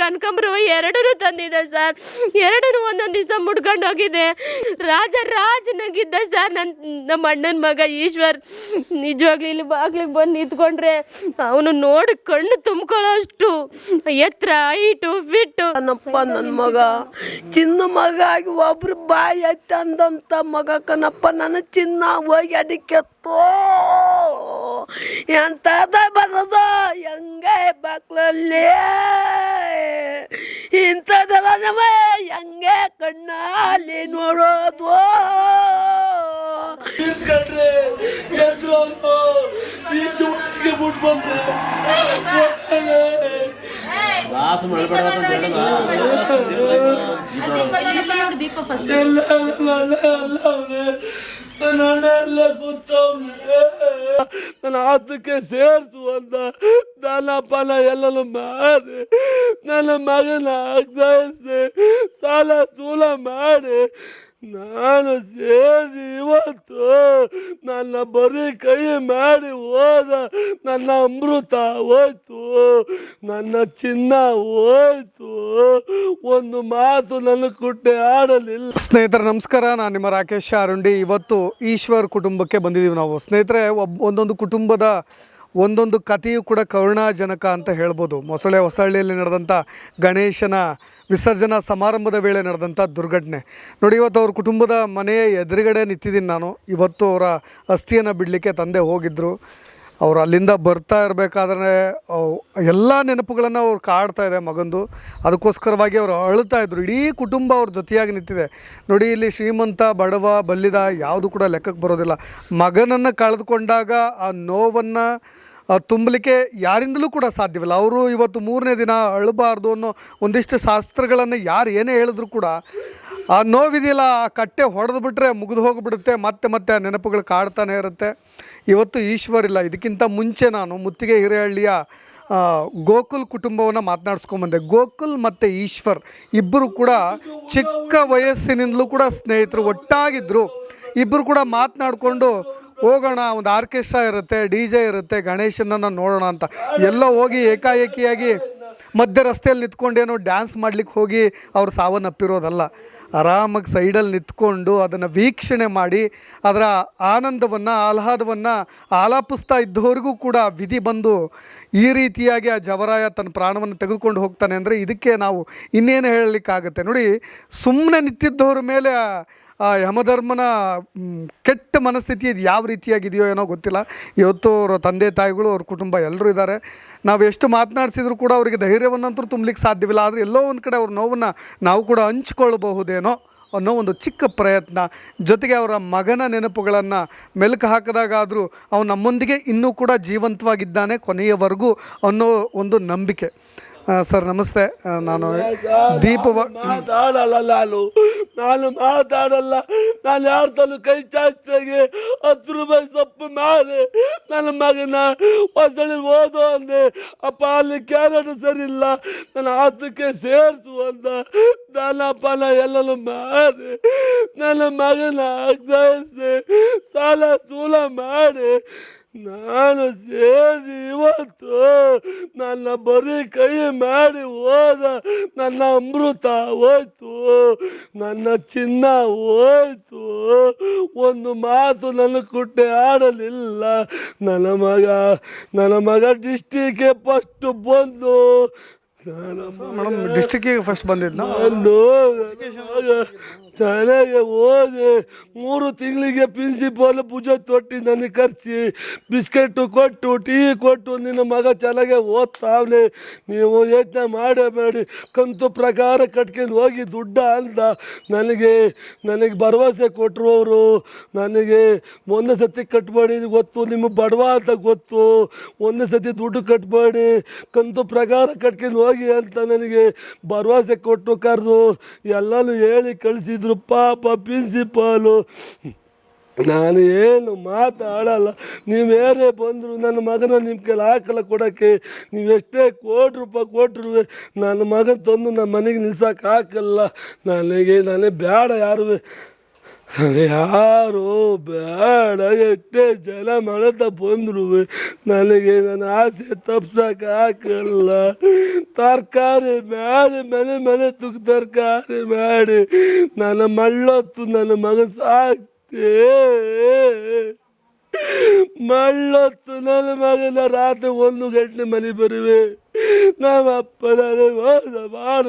ಕನಕಾಂಬರ ಎರಡೂ ತಂದಿದ್ದೆ ಸರ್. ಎರಡನ್ನೂ ಒಂದೊಂದು ದಿವಸ ಮುಡ್ಕೊಂಡು ಹೋಗಿದೆ. ರಾಜ ರಾಜನಾಗಿದ್ದ ಸರ್ ನನ್ನ ನಮ್ಮ ಅಣ್ಣನ ಮಗ ಈಶ್ವರ್. ನಿಜವಾಗ್ಲೂ ಇಲ್ಲಿ ಬಾಗ್ಲಿಗೆ ಬಂದು ನಿಂತ್ಕೊಂಡ್ರೆ ಅವನು ನೋಡಿ ಕಣ್ಣು ತುಂಬ್ಕೊಳ್ಳೋ ಅಷ್ಟು ಎತ್ತರ ಐಟು ಫಿಟ್ಟು. ಕಣಪ್ಪ ನನ್ನ ಮಗ, ಚಿನ್ನ ಮಗ ಆಗಿ ಒಬ್ರು ಬಾಯಿ ಐತೆ ಅಂದಂತ ಮಗ ಕನಪ್ಪ. ನನ್ನ ಚಿನ್ನ ಹೋಗಿ ಅಡಿಕೆ ತೋ ಎಂತದ ಬರೋದು ಹೆಂಗೆ ಬಾಕ್ಲಲ್ಲಿ ಇಂಥದ್ದೆಲ್ಲ ನಮ್ಮ ಹೆಂಗೆ ಕಣ್ಣಲ್ಲಿ ನೋಡೋದು ದೀಪ ಎದ್ರು ಅವನು ಬೀಚ್ ಒಳಗೆ ಬಿಟ್ಟು ಬಂದೆ ಎಲ್ಲ ಎಲ್ಲ ಎಲ್ಲ ಅವನೇ ನನ್ನ ಅಣ್ಣ ಎಲ್ಲ ಕೂತವ್ನೆ ನನ್ನ ಆತಕ್ಕೆ ಸೇರಿಸು ಅಂತ ದಾನ ಪಾನ ಎಲ್ಲನೂ ಮಾಡಿ ನನ್ನ ಮಗನ ಸಾಯಿಸಿ ಸಾಲ ಸೂಲ ಮಾಡಿ ನಾನು ಸೇರಿ ಇವತ್ತು ನನ್ನ ಬರೀ ಕೈ ಮಾಡಿ ಹೋದ ನನ್ನ ಅಮೃತ ಹೋಯ್ತು, ನನ್ನ ಚಿನ್ನ ಹೋಯ್ತು. ಒಂದು ಮಾತು ನನ್ನ ಕುಟ್ಟೆ ಆಡಲಿಲ್ಲ. ಸ್ನೇಹಿತರೆ, ನಮಸ್ಕಾರ. ನಾನು ನಿಮ್ಮ ರಾಕೇಶ್ ಅರುಂಡಿ. ಇವತ್ತು ಈಶ್ವರ್ ಕುಟುಂಬಕ್ಕೆ ಬಂದಿದ್ದೀವಿ ನಾವು. ಸ್ನೇಹಿತರೆ ಒಬ್ಬ ಒಂದೊಂದು ಕುಟುಂಬದ ಒಂದೊಂದು ಕಥೆಯೂ ಕೂಡ ಕರುಣಾಜನಕ ಅಂತ ಹೇಳ್ಬೋದು. ಮೊಸಳೆ ಹೊಸಳ್ಳಿಯಲ್ಲಿ ನಡೆದಂಥ ಗಣೇಶನ ವಿಸರ್ಜನಾ ಸಮಾರಂಭದ ವೇಳೆ ನಡೆದಂಥ ದುರ್ಘಟನೆ. ನೋಡಿ, ಇವತ್ತು ಅವ್ರ ಕುಟುಂಬದ ಮನೆಯ ಎದುರುಗಡೆ ನಿಂತಿದ್ದೀನಿ ನಾನು. ಇವತ್ತು ಅವರ ಅಸ್ಥಿಯನ್ನು ಬಿಡಲಿಕ್ಕೆ ತಂದೆ ಹೋಗಿದ್ದರು ಅವರು ಅಲ್ಲಿಂದ ಬರ್ತಾ ಇರಬೇಕಾದ್ರೆ ಎಲ್ಲ ನೆನಪುಗಳನ್ನು ಅವ್ರು ಕಾಡ್ತಾ ಇದೆ ಮಗಂದು. ಅದಕ್ಕೋಸ್ಕರವಾಗಿ ಅವರು ಅಳ್ತಾ ಇದ್ರು. ಇಡೀ ಕುಟುಂಬ ಅವ್ರ ಜೊತೆಯಾಗಿ ನಿಂತಿದೆ. ನೋಡಿ, ಇಲ್ಲಿ ಶ್ರೀಮಂತ, ಬಡವ, ಬಲ್ಲಿದ ಯಾವುದು ಕೂಡ ಲೆಕ್ಕಕ್ಕೆ ಬರೋದಿಲ್ಲ. ಮಗನನ್ನು ಕಳೆದುಕೊಂಡಾಗ ಆ ನೋವನ್ನು ತುಂಬಲಿಕ್ಕೆ ಯಾರಿಂದಲೂ ಕೂಡ ಸಾಧ್ಯವಿಲ್ಲ. ಅವರು ಇವತ್ತು ಮೂರನೇ ದಿನ ಅಳಬಾರ್ದು ಅನ್ನೋ ಒಂದಿಷ್ಟು ಶಾಸ್ತ್ರಗಳನ್ನು ಯಾರು ಏನೇ ಹೇಳಿದ್ರು ಕೂಡ ಆ ನೋವಿದೆಯಲ್ಲ ಆ ಕಟ್ಟೆ ಹೊಡೆದು ಬಿಟ್ಟರೆ ಮುಗಿದು ಹೋಗಿಬಿಡುತ್ತೆ, ಮತ್ತೆ ಮತ್ತೆ ಆ ನೆನಪುಗಳು ಕಾಡ್ತಾನೆ ಇರುತ್ತೆ. ಇವತ್ತು ಈಶ್ವರ್ ಇಲ್ಲ. ಇದಕ್ಕಿಂತ ಮುಂಚೆ ನಾನು ಮುತ್ತಿಗೆ ಹಿರೇಹಳ್ಳಿಯ ಗೋಕುಲ್ ಕುಟುಂಬವನ್ನು ಮಾತನಾಡಿಸ್ಕೊಂಬಂದೆ ಗೋಕುಲ್ ಮತ್ತು ಈಶ್ವರ್ ಇಬ್ಬರು ಕೂಡ ಚಿಕ್ಕ ವಯಸ್ಸಿನಿಂದಲೂ ಕೂಡ ಸ್ನೇಹಿತರು ಒಟ್ಟಾಗಿದ್ದರು ಇಬ್ಬರು ಕೂಡ ಮಾತನಾಡಿಕೊಂಡು ಹೋಗೋಣ, ಒಂದು ಆರ್ಕೆಸ್ಟ್ರಾ ಇರುತ್ತೆ, ಡಿ ಜೆ ಇರುತ್ತೆ, ಗಣೇಶನನ್ನು ನೋಡೋಣ ಅಂತ. ಎಲ್ಲ ಹೋಗಿ ಏಕಾಏಕಿಯಾಗಿ ಮಧ್ಯ ರಸ್ತೆಯಲ್ಲಿ ನಿಂತ್ಕೊಂಡೇನೋ ಡ್ಯಾನ್ಸ್ ಮಾಡ್ಲಿಕ್ಕೆ ಹೋಗಿ ಅವ್ರು ಸಾವನ್ನಪ್ಪಿರೋದಲ್ಲ. ಆರಾಮಾಗಿ ಸೈಡಲ್ಲಿ ನಿಂತ್ಕೊಂಡು ಅದನ್ನು ವೀಕ್ಷಣೆ ಮಾಡಿ, ಅದರ ಆನಂದವನ್ನು, ಆಹ್ಲಾದವನ್ನು ಆಲಾಪಿಸ್ತಾ ಇದ್ದವರಿಗೂ ಕೂಡ ವಿಧಿ ಬಂದು ಈ ರೀತಿಯಾಗಿ ಆ ಜವರಾಯ ತನ್ನ ಪ್ರಾಣವನ್ನು ತೆಗೆದುಕೊಂಡು ಹೋಗ್ತಾನೆ ಅಂದರೆ ಇದಕ್ಕೆ ನಾವು ಇನ್ನೇನು ಹೇಳಲಿಕ್ಕಾಗುತ್ತೆ? ನೋಡಿ ಸುಮ್ಮನೆ ನಿಂತಿದ್ದವ್ರ ಮೇಲೆ ಆ- ಯಮಧರ್ಮನ ಕೆಟ್ಟ ಮನಸ್ಥಿತಿ ಇದು ಯಾವ ರೀತಿಯಾಗಿದೆಯೋ ಏನೋ ಗೊತ್ತಿಲ್ಲ. ಇವತ್ತು ಅವರ ತಂದೆ ತಾಯಿಗಳು, ಅವ್ರ ಕುಟುಂಬ ಎಲ್ಲರೂ ಇದ್ದಾರೆ. ನಾವು ಎಷ್ಟು ಮಾತನಾಡಿಸಿದ್ರು ಕೂಡ ಅವರಿಗೆ ಧೈರ್ಯವನ್ನಂತೂ ತುಂಬಲಿಕ್ಕೆ ಸಾಧ್ಯವಿಲ್ಲ. ಆದರೆ ಎಲ್ಲೋ ಒಂದು ಕಡೆ ಅವ್ರ ನೋವನ್ನು ನಾವು ಕೂಡ ಹಂಚ್ಕೊಳ್ಬಹುದೇನೋ ಅನ್ನೋ ಒಂದು ಚಿಕ್ಕ ಪ್ರಯತ್ನ. ಜೊತೆಗೆ ಅವರ ಮಗನ ನೆನಪುಗಳನ್ನು ಮೆಲುಕು ಹಾಕಿದಾಗಾದರೂ ಅವನು ನಮ್ಮೊಂದಿಗೆ ಇನ್ನೂ ಕೂಡ ಜೀವಂತವಾಗಿದ್ದಾನೆ ಕೊನೆಯವರೆಗೂ ಅನ್ನೋ ಒಂದು ನಂಬಿಕೆ. ಸರ್ ನಮಸ್ತೆ. ಆ, ನಾನು ದೀಪವ ಮಾತಾಡಲ್ಲ ನಾನು ನಾನು ಮಾತಾಡಲ್ಲ. ನಾನು ಯಾರ ತಲು ಕೈ ಚಾಚ್ತಾಗೆ ಹತ್ತು ರೂಪಾಯಿ ಸೊಪ್ಪು ಮಾಡಿ ನನ್ನ ಮಗನ ಹೊಸಳಿ ಓದು ಅಂದೆ. ಅಪ್ಪ ಅಲ್ಲಿ ಕ್ಯಾರೆಟ್ ಸರಿ ಇಲ್ಲ. ನನ್ನ ಆತಕ್ಕೆ ಸೇರಿಸು ಅಂತ ದಾನ ಪಾನ ಎಲ್ಲನೂ ಮಾಡಿ ನನ್ನ ಮಗನ ಸಾಯಿಸಿ ಸಾಲ ಸೂಲ ಮಾಡಿ ನಾನು ಸೇರಿ ಇವತ್ತು ನನ್ನ ಬರೀ ಕೈ ಮಾಡಿ ಹೋದ ನನ್ನ ಅಮೃತ ಹೋಯ್ತು ನನ್ನ ಚಿನ್ನ ಹೋಯ್ತು. ಒಂದು ಮಾತು ನನ್ನ ಕುಟ್ಟೆ ಆಡಲಿಲ್ಲ. ನನ್ನ ಮಗ ನನ್ನ ಮಗ ಡಿಸ್ಟಿಕ್ಗೆ ಫಸ್ಟ್ ಬಂದು ಮೇಡಮ್ ಡಿಸ್ಟಿಕ್ಕಿಗೆ ಫಸ್ಟ್ ಬಂದಿದ್ನ? ಚೆನ್ನಾಗಿ ಓದಿ ಮೂರು ತಿಂಗಳಿಗೆ ಪ್ರಿನ್ಸಿಪಾಲ್ ಪೂಜೆ ತೊಟ್ಟಿ ನನಗೆ ಖರ್ಚಿ ಬಿಸ್ಕೆಟ್ಟು ಕೊಟ್ಟು, ಟೀ ಕೊಟ್ಟು, ನಿನ್ನ ಮಗ ಚೆನ್ನಾಗೆ ಓದ್ತಾವ್ಲೆ ನೀವು ಯೋಚನೆ ಮಾಡಬೇಡಿ ಕಂತು ಪ್ರಕಾರ ಕಟ್ಕೊಂಡು ಹೋಗಿ ದುಡ್ಡ ಅಂತ ನನಗೆ ನನಗೆ ಭರವಸೆ ಕೊಟ್ಟರು ಅವರು ನನಗೆ ಒಂದೇ ಸತಿ ಕಟ್ಬೇಡಿ ಗೊತ್ತು. ನಿಮ್ಮ ಬಡವ ಅಂತ ಗೊತ್ತು. ಒಂದೇ ಸತಿ ದುಡ್ಡು ಕಟ್ಬೇಡಿ. ಕಂತು ಪ್ರಕಾರ ಕಟ್ಕೊಂಡು ಹೋಗಿ ಅಂತ ನನಗೆ ಭರವಸೆ ಕೊಟ್ಟು ಕರೆದು ಎಲ್ಲನೂ ಹೇಳಿ ಕಳಿಸಿದ್ರು. ಪಾಪ ಪ್ರಿನ್ಸಿಪಾಲು, ನಾನು ಏನು ಮಾತಾಡಲ್ಲ. ನೀವು ಯಾರೇ ಬಂದರು ನನ್ನ ಮಗನ ನಿಮ್ಮ ಕೈಲಿ ಹಾಕಲ್ಲ ಕೊಡೋಕ್ಕೆ ನೀವು ಎಷ್ಟೇ ಕೋಟಿ ರೂಪಾಯಿ ಕೊಟ್ಟರು ನನ್ನ ಮಗನ ತಂದು ನಮ್ಮ ಮನೆಗೆ ನಿಲ್ಸೋಕೆ ಹಾಕಲ್ಲ. ನನಗೆ ನಾನೇ ಬೇಡ ಯಾರು. ಯಾರು ಬೇಡ, ಎಷ್ಟೇ ಜನ ಮಳೆತ ಬಂದ್ರು ನನಗೆ ನನ್ನ ಆಸೆ ತಪ್ಸಕ್ಕೆ ಹಾಕಲ್ಲ ತರಕಾರಿ ಮೇಲೆ ಮನೆ ಮನೆ ತುಕ್ ತರಕಾರಿ ಮಾಡಿ ನನ್ನ ಮಳ್ಳೊತ್ತು ನನ್ನ ಮಗ ಸಾಕ್ತೆ. ಮಳ್ಳೊತ್ತು ನನ್ನ ಮಗನ ರಾತ್ರಿ ಒಂದು ಗಂಟೆ ಮನೆ ಬರುವೆ. ನಮ್ಮ ಅಪ್ಪ ಮೋಸ ಮಾಡ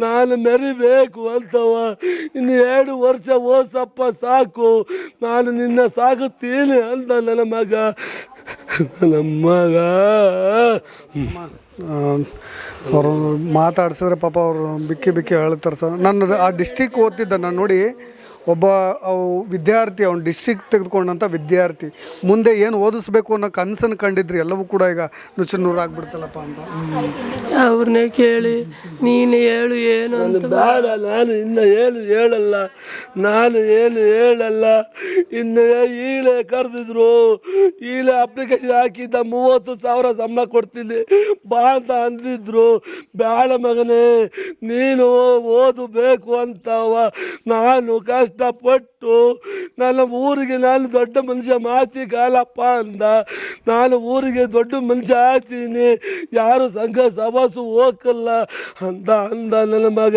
ನಾನು ಮೆರಿಬೇಕು ಅಂತವ ಇನ್ನು ಎರಡು ವರ್ಷ ಓಸಪ್ಪ ಸಾಕು. ನಾನು ನಿನ್ನ ಸಾಕುತ್ತೀನಿ ಅಂತ ನನ್ನ ಮಗ. ನನ್ನ ಮಗ. ಅವರು ಮಾತಾಡ್ಸಿದ್ರೆ ಪಾಪ ಅವರು ಬಿಕ್ಕಿ ಬಿಕ್ಕಿ ಹೇಳ್ತಾರೆ ಸರ್. ನಾನು ಆ ಡಿಸ್ಟಿಕ್ ಓದ್ತಿದ್ದೆ ನಾನು ನೋಡಿ. ಒಬ್ಬ ಅವ್ ವಿದ್ಯಾರ್ಥಿ ಅವ್ನು ಡಿಸ್ಟ್ರಿಕ್ಟ್ ತೆಗೆದುಕೊಂಡಂಥ ವಿದ್ಯಾರ್ಥಿ. ಮುಂದೆ ಏನು ಓದಿಸ್ಬೇಕು ಅನ್ನೋ ಕನಸನ್ನು ಕಂಡಿದ್ರಿ? ಎಲ್ಲವೂ ಕೂಡ ಈಗ ನುಚ್ಚು ನೂರಾಗ್ಬಿಡ್ತಲ್ಲಪ್ಪ ಅಂತ. ಅವ್ರನ್ನೇ ಕೇಳಿ ನೀನು ಹೇಳು ಏನು ಅಂತ ಬೇಡ ನಾನು ಇನ್ನು ಏನು ಹೇಳಲ್ಲ. ನಾನು ಏನು ಹೇಳಲ್ಲ. ಇನ್ನು ಈಳೆ ಕರೆದಿದ್ರು. ಈಳೆ ಅಪ್ಲಿಕೇಶನ್ ಹಾಕಿದ್ದ ಮೂವತ್ತು ಸಾವಿರ ಸಂಬಳ ಕೊಡ್ತೀನಿ. ಬಾ ಅಂತ ಅಂದಿದ್ರು ಬೇಡ ಮಗನೇ ನೀನು ಓದಬೇಕು ಅಂತವ. ನಾನು the word ಕಷ್ಟಪಟ್ಟು ನನ್ನ ಊರಿಗೆ ನಾನು ದೊಡ್ಡ ಮನುಷ್ಯ ಮಾತಿ ಕಾಲಪ್ಪ ಅಂದ. ನಾನು ಊರಿಗೆ ದೊಡ್ಡ ಮನುಷ್ಯ ಆಗ್ತೀನಿ. ಯಾರು ಸಂಘ ಸವಾಸು ಹೋಗಲ್ಲ ಅಂತ ಅಂದ ನನ್ನ ಮಗ.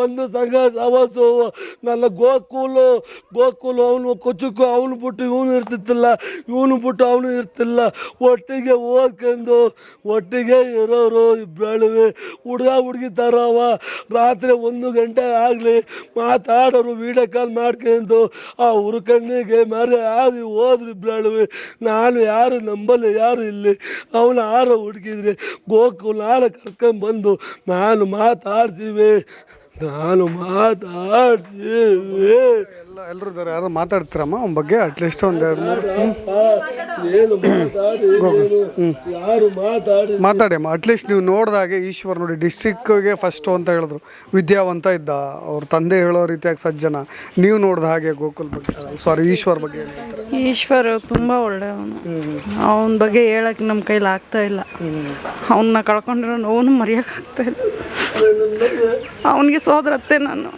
ಒಂದು ಸಂಘ ಸವಾಸು ನನ್ನ ಗೋಕುಲು ಗೋಕುಲು ಅವನು ಕೊಚ್ಚುಕು ಅವನು ಬಿಟ್ಟು ಇವನು ಇರ್ತಿತ್ತಿಲ್ಲ, ಇವನು ಬಿಟ್ಟು ಅವನು ಇರ್ತಿಲ್ಲ. ಒಟ್ಟಿಗೆ ಓದ್ಕೊಂಡು ಒಟ್ಟಿಗೆ ಇರೋರು ಬೆಳವೆ ಹುಡುಗ ಹುಡುಗಿ ತರವ, ರಾತ್ರಿ ಒಂದು ಗಂಟೆ ಆಗಲಿ, ಮಾತಾಡೋರು ವೀಡಿಯೋ ಕಾಲ್ ಮಾಡ್ಕೊಂಡು ಆ ಹುರ್ಕಣ್ಣಿಗೆ ಮರೆ ಆದಿ ಹೋದ್ರಿ ಬ್ರಾಳುವೆ ನಾನು ಯಾರು, ನಂಬಲ್ಲಿ ಯಾರು ಇಲ್ಲಿ? ಅವನ ಆರ ಹುಡುಕಿದ್ರೆ ಗೋಕುಲ್ ಆರ ಕರ್ಕೊಂಡ್ಬಂದು ನಾನು ಮಾತಾಡ್ತೀವಿ. ನಾನು ಮಾತಾಡ್ಸಿವೆ ಎಲ್ಲ ಎಲ್ಲರೂ ಇದ್ದಾರೆ ಯಾರು ಮಾತಾಡ್ತೀರಮ್ಮ? ಅವನ ಬಗ್ಗೆ ಅಟ್ಲೀಸ್ಟ್ ಒಂದು ಎರಡು ಮೂರು. ಏನು ಮಾತಾಡಿ ಯಾರು ಮಾತಾಡಿ? ಮಾತಾಡಿ ಅಮ್ಮ. ಅಟ್ಲೀಸ್ಟ್ ನೀವು ನೋಡಿದಾಗೆ ಈಶ್ವರ್ ನೋಡಿ ಡಿಸ್ಟಿಕ್ಗೆ ಫಸ್ಟು ಅಂತ ಹೇಳಿದ್ರು. ವಿದ್ಯಾವಂತ ಇದ್ದ ಅವ್ರ ತಂದೆ ಹೇಳೋ ರೀತಿಯಾಗಿ ಸಜ್ಜನ. ನೀವು ನೋಡಿದ ಹಾಗೆ ಗೋಕುಲ್ ಬಗ್ಗೆ ಸಾರಿ ಈಶ್ವರ್ ಬಗ್ಗೆ ಏನ್ ಹೇಳ್ತೀರಾ? ಈಶ್ವರ್ ತುಂಬ ಒಳ್ಳೆಯವನು. ಅವನ ಬಗ್ಗೆ ಹೇಳಕ್ಕೆ ನಮ್ಮ ಕೈಲಿ ಆಗ್ತಾ ಇಲ್ಲ. ಅವನ್ನ ಕಳ್ಕೊಂಡಿರೋ ನೋವು ಮರೆಯೋಕ್ಕಾಗ್ತಾ ಇಲ್ಲ. ಅವನಿಗೆ ಸೋದರತ್ತೆ ನಾನು.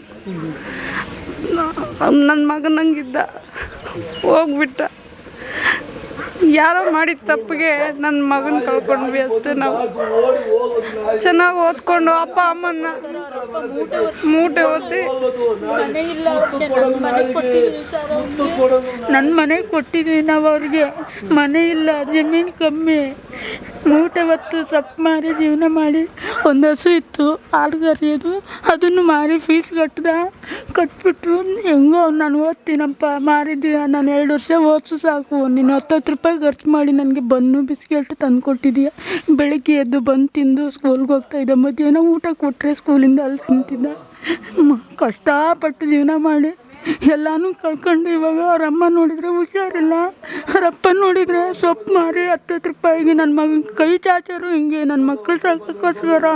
ನನ್ನ ಮಗನಂಗಿದ್ದ ಹೋಗ್ಬಿಟ್ಟ. ಯಾರೋ ಮಾಡಿದ ತಪ್ಪಿಗೆ ನನ್ನ ಮಗನ ಕಳ್ಕೊಂಡ್ವಿ ಅಷ್ಟೇ ನಾವು. ಚೆನ್ನಾಗಿ ಓದ್ಕೊಂಡು ಅಪ್ಪ, ಅಮ್ಮನ್ನ ಮೂಟೆ ಓದಿ ನನ್ನ ಮನೆ ಕೊಟ್ಟಿದ್ದೀವಿ ನಾವು ಅವ್ರಿಗೆ. ಮನೆ ಇಲ್ಲ, ಜಮೀನು ಕಮ್ಮಿ. ಮೂಟೆ ಹೊತ್ತು ಸೊಪ್ಪು ಮಾರಿ ಜೀವನ ಮಾಡಿ. ಒಂದು ಹಸು ಇತ್ತು, ಹಾಲು ಕರೆಯೋದು, ಅದನ್ನು ಮಾರಿ ಫೀಸ್ ಕಟ್ಟಿದ ಕಟ್ಬಿಟ್ರು. ಹೆಂಗೋ ನಾನು ಓದ್ತೀನಪ್ಪ, ಮಾರಿದ್ದೀಯ, ನಾನು ಎರಡು ವರ್ಷ ಓದಿಸು ಸಾಕು. ನೀನು ಹತ್ತತ್ತು ರೂಪಾಯಿ ಖರ್ಚು ಮಾಡಿ ನನಗೆ ಬನ್ನು ಬಿಸ್ಕೆಟ್ ತಂದು ಕೊಟ್ಟಿದ್ದೀಯ ಬೆಳಗ್ಗೆ ಎದ್ದು ಬಂದು ತಿಂದು ಸ್ಕೂಲ್ಗೆ ಹೋಗ್ತಾ ಇದ್ದೆ. ಮಧ್ಯಾಹ್ನ ಊಟ ಕೊಟ್ಟರೆ ಸ್ಕೂಲಿಂದ ಅಲ್ಲಿ ತಿಂತಿದ್ದ. ಕಷ್ಟಪಟ್ಟು ಜೀವನ ಮಾಡಿ. ಎಲ್ಲಾನು ಕಳ್ಕೊಂಡು ಇವಾಗ ಅವ್ರ ಅಮ್ಮ ನೋಡಿದ್ರೆ ಹುಷಾರಿಲ್ಲ. ಅವ್ರ ಅಪ್ಪ ನೋಡಿದ್ರೆ ಸೊಪ್ಪು ಮಾರಿ ಹತ್ತತ್ತು ರೂಪಾಯಿಗೆ ನನ್ನ ಮಗನ ಕೈ ಚಾಚಾರು, ಹಿಂಗೆ ನನ್ನ ಮಕ್ಕಳು ಸಾಕೋಕ್ಕೋಸ್ಕರ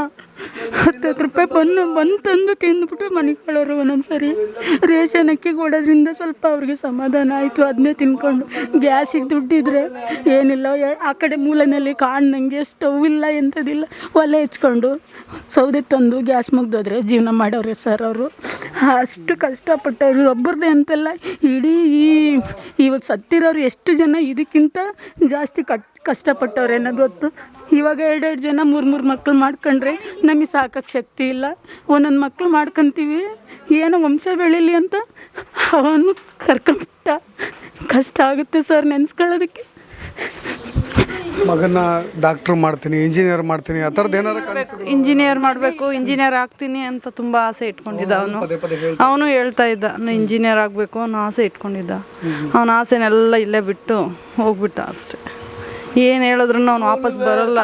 ಹತ್ತತ್ತು ರೂಪಾಯಿ ಬಂದು ಬಂದು ತಂದು ತಿಂದ್ಬಿಟ್ಟು ಮನೆಗೆ ಕಳೋರು ಒಂದೊಂದು ಸರಿ ರೇಷನ್ ಅಕ್ಕಿ ಕೊಡೋದ್ರಿಂದ ಸ್ವಲ್ಪ ಅವ್ರಿಗೆ ಸಮಾಧಾನ ಆಯಿತು ಅದನ್ನೇ ತಿನ್ಕೊಂಡು. ಗ್ಯಾಸಿಗೆ ದುಡ್ಡಿದ್ರೆ ಏನಿಲ್ಲ ಆ ಕಡೆ ಮೂಲನಲ್ಲಿ ಕಾಣ್ದಂಗೆ ಸ್ಟವ್ ಇಲ್ಲ ಎಂಥದಿಲ್ಲ. ಒಲೆ ಹೆಚ್ಕೊಂಡು ಸೌದೆ ತಂದು ಗ್ಯಾಸ್ ಮುಗ್ದೋದ್ರೆ ಜೀವನ ಮಾಡೋರೆ ಸರ್ ಅವರು. ಅಷ್ಟು ಕಷ್ಟಪಟ್ಟವ್ರು ಒಬ್ಬರದೇ ಅಂತಲ್ಲ. ಇಡೀ ಈ ಇವತ್ತು ಸತ್ತಿರೋರು ಎಷ್ಟು ಜನ ಇದಕ್ಕಿಂತ ಜಾಸ್ತಿ ಕಟ್, ಕಷ್ಟಪಟ್ಟವ್ರೆ ಅನ್ನೋದು ಗೊತ್ತು. ಇವಾಗ ಎರಡೆರಡು ಜನ ಮೂರು ಮೂರು ಮಕ್ಳು ಮಾಡ್ಕೊಂಡ್ರೆ ನಮಗೆ ಸಾಕಕ್ಕೆ ಶಕ್ತಿ ಇಲ್ಲ. ಒಂದೊಂದು ಮಕ್ಕಳು ಮಾಡ್ಕೊತೀವಿ. ಏನೋ ವಂಶ ಬೆಳೀಲಿ ಅಂತ ಅವನು ಕರ್ಕೊಂಬಿಟ್ಟ ಕಷ್ಟ ಆಗುತ್ತೆ ಸರ್ ನೆನೆಸ್ಕೊಳ್ಳೋದಕ್ಕೆ. ಮಗನ ಡಾಕ್ಟರ್ ಮಾಡ್ತೀನಿ ಇಂಜಿನಿಯರ್ ಮಾಡ್ತೀನಿ ಆ ಥರದ್ದು ಏನಾರು ಕನಸು ಇಂಜಿನಿಯರ್ ಮಾಡಬೇಕು ಇಂಜಿನಿಯರ್ ಆಗ್ತೀನಿ ಅಂತ ತುಂಬ ಆಸೆ ಇಟ್ಕೊಂಡಿದ್ದ ಅವನು. ಅವನು ಹೇಳ್ತಾ ಇದ್ದ ನಾನು ಇಂಜಿನಿಯರ್ ಆಗಬೇಕು ಅನ್ನೋ ಆಸೆ ಇಟ್ಕೊಂಡಿದ್ದ. ಅವನ ಆಸೆನೆಲ್ಲ ಇಲ್ಲೇ ಬಿಟ್ಟು ಹೋಗ್ಬಿಟ್ಟ ಅಷ್ಟೆ. ಏನು ಹೇಳಿದ್ರು ಅವ್ನು ವಾಪಸ್ ಬರಲ್ಲ.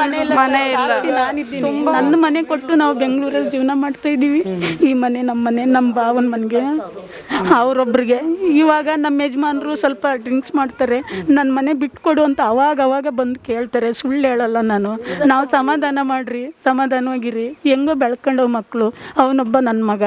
ಮನೆ ಇಲ್ಲ. ನನ್ನ ಮನೆ ಕೊಟ್ಟು ನಾವು ಬೆಂಗಳೂರಲ್ಲಿ ಜೀವನ ಮಾಡ್ತಾ ಇದೀವಿ ಈ ಮನೆ ನಮ್ಮ ಮನೆ, ನಮ್ಮ ಭಾವನ ಮನೆಗೆ, ಅವರೊಬ್ರಿಗೆ. ಇವಾಗ ನಮ್ಮ ಯಜಮಾನರು ಸ್ವಲ್ಪ ಡ್ರಿಂಕ್ಸ್ ಮಾಡ್ತಾರೆ. ನನ್ನ ಮನೆ ಬಿಟ್ಕೊಡು ಅಂತ ಅವಾಗ ಅವಾಗ ಬಂದು ಕೇಳ್ತಾರೆ. ಸುಳ್ಳು ಹೇಳಲ್ಲ ನಾನು. ನಾವು ಸಮಾಧಾನ ಮಾಡ್ರಿ, ಸಮಾಧಾನವಾಗಿರಿ. ಹೆಂಗೋ ಬೆಳ್ಕೊಂಡವ್ ಮಕ್ಕಳು ಅವನೊಬ್ಬ ನನ್ನ ಮಗ.